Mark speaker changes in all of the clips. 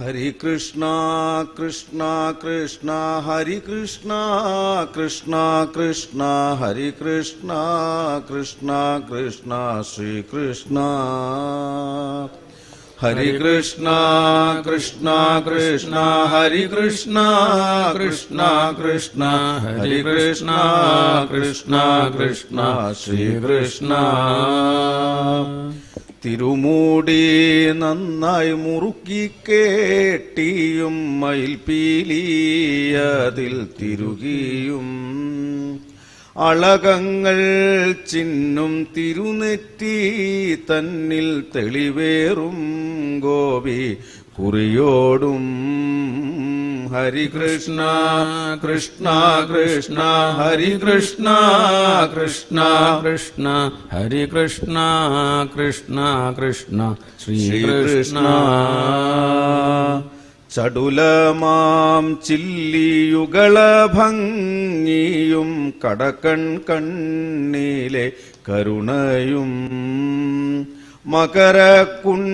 Speaker 1: ഹരി കൃഷ്ണ കൃഷ്ണ കൃഷ്ണ ഹരി കൃഷ്ണ കൃഷ്ണ കൃഷ്ണ ഹരി കൃഷ്ണ കൃഷ്ണ കൃഷ്ണ ശ്രീകൃഷ്ണ ഹരി കൃഷ്ണ കൃഷ്ണ കൃഷ്ണ ഹരി കൃഷ്ണ കൃഷ്ണ കൃഷ്ണ ഹരി കൃഷ്ണ കൃഷ്ണ കൃഷ്ണ ശ്രീകൃഷ്ണ തിരുമൂടി നന്നായി മുറുക്കി കേട്ടിയും മയിൽപീലിയതിൽ തിരുകിയും. അളകങ്ങൾ ചിന്നും തിരുനെറ്റി തന്നിൽ തെളിവേറും ഗോപി. കുറിയോടും ഹരികൃഷ്ണ കൃഷ്ണ കൃഷ്ണ ഹരികൃഷ്ണ കൃഷ്ണ
Speaker 2: കൃഷ്ണ ഹരി കൃഷ്ണ കൃഷ്ണ കൃഷ്ണ ശ്രീകൃഷ്ണ.
Speaker 1: ചടുലമാം ചില്ലിയുകള ഭംഗിയും കടക്കൺ കണ്ണിലെ കരുണയും. മകരകുണ്ടലം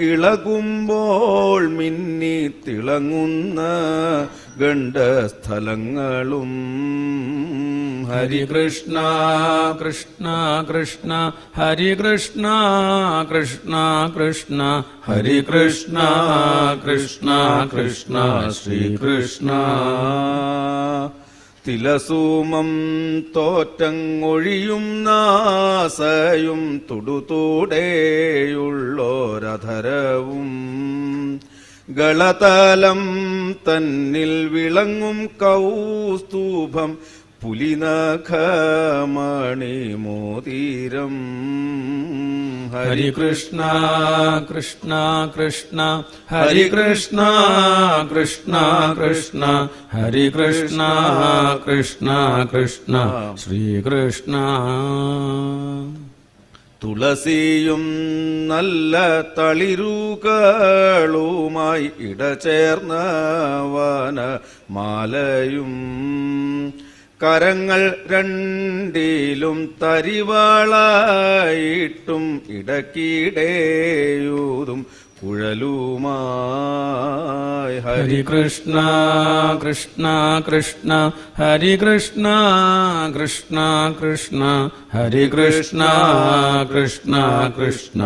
Speaker 1: ഇളകുമ്പോൾ മിന്നി തിളങ്ങുന്ന ഗണ്ഡസ്ഥലങ്ങളും.
Speaker 2: ഹരികൃഷ്ണ കൃഷ്ണ കൃഷ്ണ ഹരികൃഷ്ണ കൃഷ്ണ കൃഷ്ണ കൃഷ്ണ ഹരി കൃഷ്ണ കൃഷ്ണ കൃഷ്ണ ശ്രീകൃഷ്ണ
Speaker 1: തിലസൂമം തോറ്റങ്ങൊഴിയും നാസയും തുടുതൂടെയുള്ളോരധരവും. ഗളതലം തന്നിൽ വിളങ്ങും കൗസ്തൂഭം പുലിനഖമണിമോതിരം.
Speaker 2: ഹരി കൃഷ്ണ കൃഷ്ണ കൃഷ്ണ ഹരി കൃഷ്ണ കൃഷ്ണ കൃഷ്ണ ഹരി കൃഷ്ണ കൃഷ്ണ കൃഷ്ണ ശ്രീകൃഷ്ണ
Speaker 1: തുളസിയും നല്ല തളിരുകളുമായി ഇടചേർന്ന വനമാലയും കരങ്ങൾ രണ്ടിലും തരിവാളായിട്ടും ഇടക്കിടേയൂതും കുഴലുമായി. ഹരി
Speaker 2: ഹരി കൃഷ്ണ കൃഷ്ണ കൃഷ്ണ ഹരി കൃഷ്ണ കൃഷ്ണ കൃഷ്ണ ഹരി കൃഷ്ണ കൃഷ്ണ കൃഷ്ണ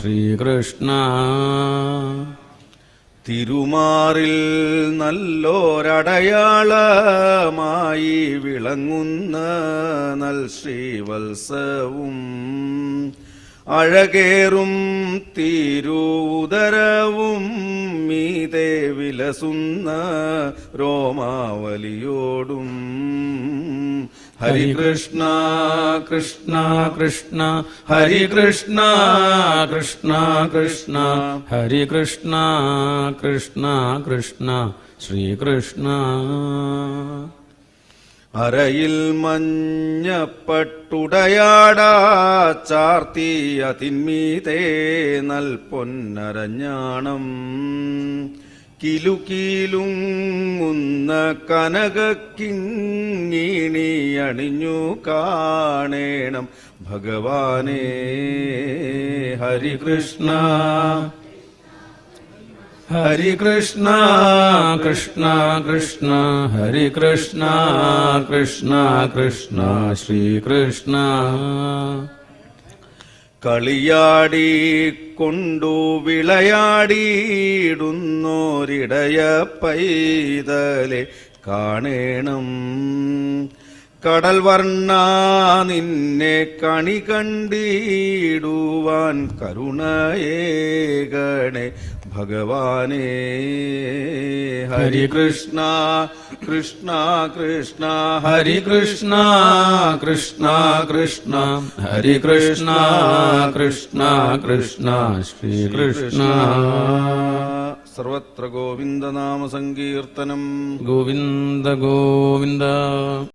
Speaker 2: ശ്രീകൃഷ്ണ
Speaker 1: തിരുമാറിൽ നല്ലൊരടയാളമായി വിളങ്ങുന്ന നൽ ശ്രീവത്സവും അഴകേറും തിരുവുദരവും മീതെ വിലസുന്ന രോമാവലിയോടും ഹരികൃഷ്ണ
Speaker 2: കൃഷ്ണ കൃഷ്ണ ഹരി കൃഷ്ണ കൃഷ്ണ കൃഷ്ണ ഹരി കൃഷ്ണ കൃഷ്ണ കൃഷ്ണ ശ്രീകൃഷ്ണ
Speaker 1: അരയിൽ മഞ്ഞപ്പട്ടുടയാടാ ചാർത്തി അതിന്മീതേ നൽ പൊന്നരഞ്ഞാണം. കിലുകിലുങ്ങുന്ന കനകക്കിങ്ങിണി അണിഞ്ഞു കാണേണം ഭഗവാനേ ഹരികൃഷ്ണ
Speaker 2: ഹരി കൃഷ്ണ കൃഷ്ണ കൃഷ്ണ ഹരി കൃഷ്ണ കൃഷ്ണ കൃഷ്ണ ശ്രീകൃഷ്ണ
Speaker 1: കളിയാടി കൊണ്ടു വിളയാടിയിടുന്നോരിടയ പൈതലെ കാണേണം. കടൽ വർണ നിന്നെ കണി കണ്ടിടുവാൻ കരുണയേകണേ. ഭഗവാനേ ഹരി കൃഷ്ണ കൃഷ്ണ കൃഷ്ണ
Speaker 2: ഹരി കൃഷ്ണ കൃഷ്ണ കൃഷ്ണ ഹരി കൃഷ്ണ കൃഷ്ണ കൃഷ്ണ ശ്രീകൃഷ്ണ.
Speaker 1: സർവത്ര ഗോവിന്ദനാമസങ്കീർത്തനം
Speaker 2: ഗോവിന്ദ ഗോവിന്ദ.